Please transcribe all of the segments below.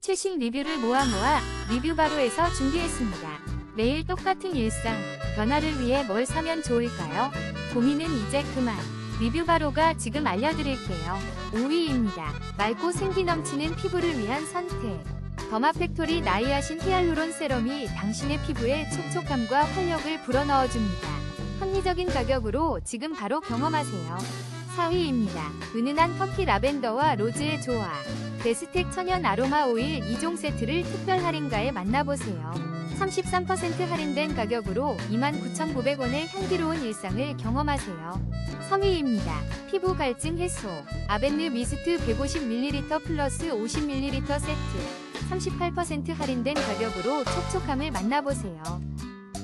최신 리뷰를 모아 모아 리뷰 바로에서 준비했습니다. 매일 똑같은 일상, 변화를 위해 뭘 사면 좋을까요? 고민은 이제 그만. 리뷰 바로가 지금 알려드릴게요. 5위입니다. 맑고 생기 넘치는 피부를 위한 선택. 더마 팩토리 나이아신 히알루론 세럼이 당신의 피부에 촉촉함과 활력을 불어넣어줍니다. 합리적인 가격으로 지금 바로 경험하세요. 4위입니다. 은은한 터키 라벤더와 로즈의 조화. 베스텍 천연 아로마 오일 2종 세트를 특별 할인가에 만나보세요. 33% 할인된 가격으로 29,900원의 향기로운 일상을 경험하세요. 3위입니다. 피부 갈증 해소. 아벤느 미스트 150ml 플러스 50ml 세트. 38% 할인된 가격으로 촉촉함을 만나보세요.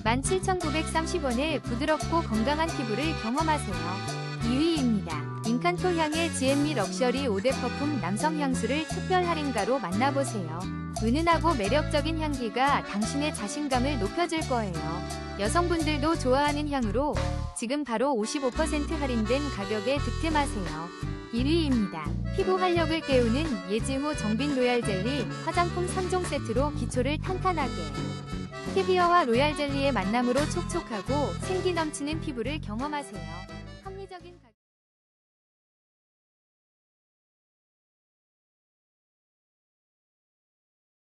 17,930원에 부드럽고 건강한 피부를 경험하세요. 2위입니다. 인칸토 향의 GM미 럭셔리 5대 퍼퓸 남성 향수를 특별 할인가로 만나보세요. 은은하고 매력적인 향기가 당신의 자신감을 높여줄 거예요. 여성분들도 좋아하는 향으로 지금 바로 55% 할인된 가격에 득템하세요. 1위입니다. 피부 활력을 깨우는 예지호 정빈 로얄 젤리 화장품 3종 세트로 기초를 탄탄하게. 캐비어와 로얄 젤리의 만남으로 촉촉하고 생기 넘치는 피부를 경험하세요. 합리적인 가격